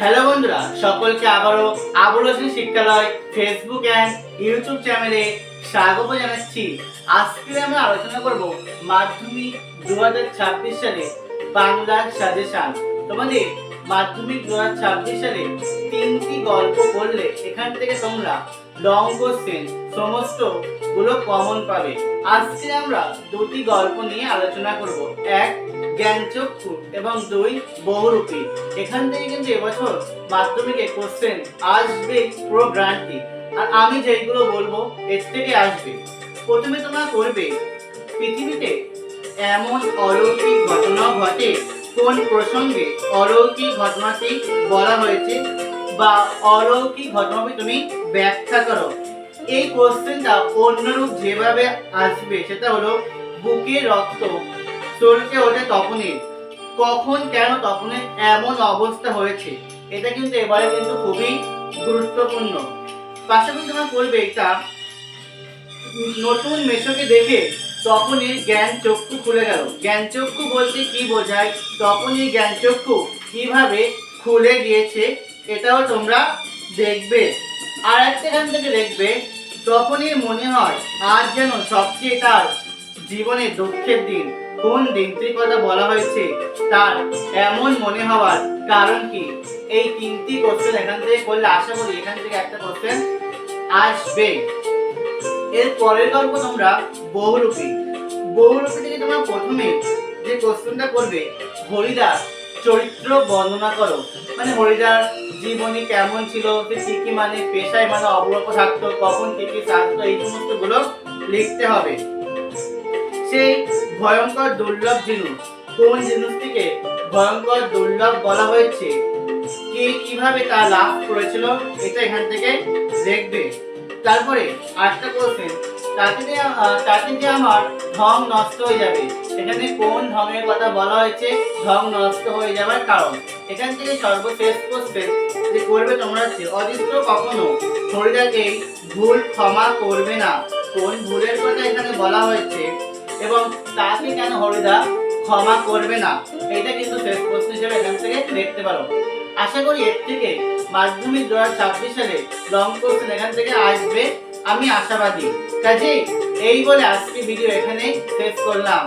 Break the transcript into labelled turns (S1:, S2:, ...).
S1: Hello বন্ধুরা, সকলকে আবারও আবুলসী শিক্ষালয় ফেসবুক অ্যান্ড ইউটিউব চ্যানেলে স্বাগত জানাচ্ছি। আজকে আমরা আলোচনা করব মাধ্যমিক দু হাজার ছাব্বিশ সালে বাংলা সাজেশন তোমাদের মাধ্যমিক দু হাজার ছাব্বিশ সালে তিনটি গল্প পড়লে এখান থেকে তোমরা লং কোশ্চেন সমস্তগুলো কমন পাবে। আজকে আমরা দুটি গল্প নিয়ে আলোচনা করব। এক, জ্ঞানচক্ষু এবং দুই, বহুরূপী। এখান থেকে কিন্তু এবছর মাধ্যমিকে কোশ্চেন আসবে পুরো গ্রান্টি আর আমি যেইগুলো বলব, এর থেকে আসবে। প্রথমে তোমরা করবে, পৃথিবীতে এমন অলৌকিক ঘটনা ঘটে কোন প্রসঙ্গে অলৌকিক ঘটনাটি বলা হয়েছে? বা অলৌকিক ঘটনাটি তুমি ব্যাখ্যা করো। এই কোশ্চেনটা অন্যরূপ যেভাবে আসবে, সেটা হলো বুকে রক্ত চলকে ওঠে তখনই কখন, কেন তখনই এমন অবস্থা হয়েছে। এটা কিন্তু এবারে কিন্তু খুবই গুরুত্বপূর্ণ। পাশাপাশি তোমার করবে এটা নতুন মেশোকে দেখে তখনই জ্ঞান চক্ষু খুলে গেল। জ্ঞান চক্ষু বলতে কি বোঝায়? তখনই জ্ঞান চক্ষু কীভাবে খুলে গিয়েছে, এটাও তোমরা দেখবে। আর একটা এখান থেকে দেখবে, তখনই মনে হয় আজ যেন সবচেয়ে তার জীবনে দুঃখের দিন। কোন দিনটির কথা বলা হয়েছে। তার এমন মনে হওয়ার কারণ কি? এই তিনটি কোশ্চেন এখান থেকে করলে আশা করি এখান থেকে একটা কোশ্চেন আসবে। এর পরের গল্প তোমরা বহুরূপী। বহুরূপী থেকে তোমরা প্রথমে যে কোশ্চেনটা করবে, হরিদাস চরিত্র বর্ণনা করো। মানে হরিদার জীবনী কেমন ছিল, সে কি মানে পেশায় মানে অবরত থাকতো, কখন কি কি থাকতো, এই সমস্তগুলো লিখতে হবে। সেই ভয়ঙ্কর দুর্লভ জিনিস কোন জিনিসটিকে ভয়ঙ্কর দুর্লভ বলা হয়েছে? কে কীভাবে তা লাভ করেছিল, এটা এখান থেকে দেখবে। তারপরে আরেকটা কোশ্চেন তাতে তাতে আমার ঢং নষ্ট হয়ে যাবে। এখানে কোন ঢঙের কথা বলা হয়েছে? ঢং নষ্ট হয়ে যাবার কারণ। এখান থেকে সর্বশেষ কোশ্চেন যে করবে তোমরা অদৃষ্ট কখনো হরিদাকে ভুল ক্ষমা করবে না। কোন ভুলের কথা এখানে বলা হয়েছে? এবং তাকে কেন হরিদা ক্ষমা করবে না? এটা কিন্তু শেষ প্রশ্ন হিসেবে এখান থেকে দেখতে পারো। আশা করি এর থেকে মাধ্যমিক দু হাজার ছাব্বিশ সালে লং কোশ্চেন এখান থেকে আসবে। আমি আশাবাদী। কাজে এই বলে আজকে ভিডিও এখানে শেষ করলাম।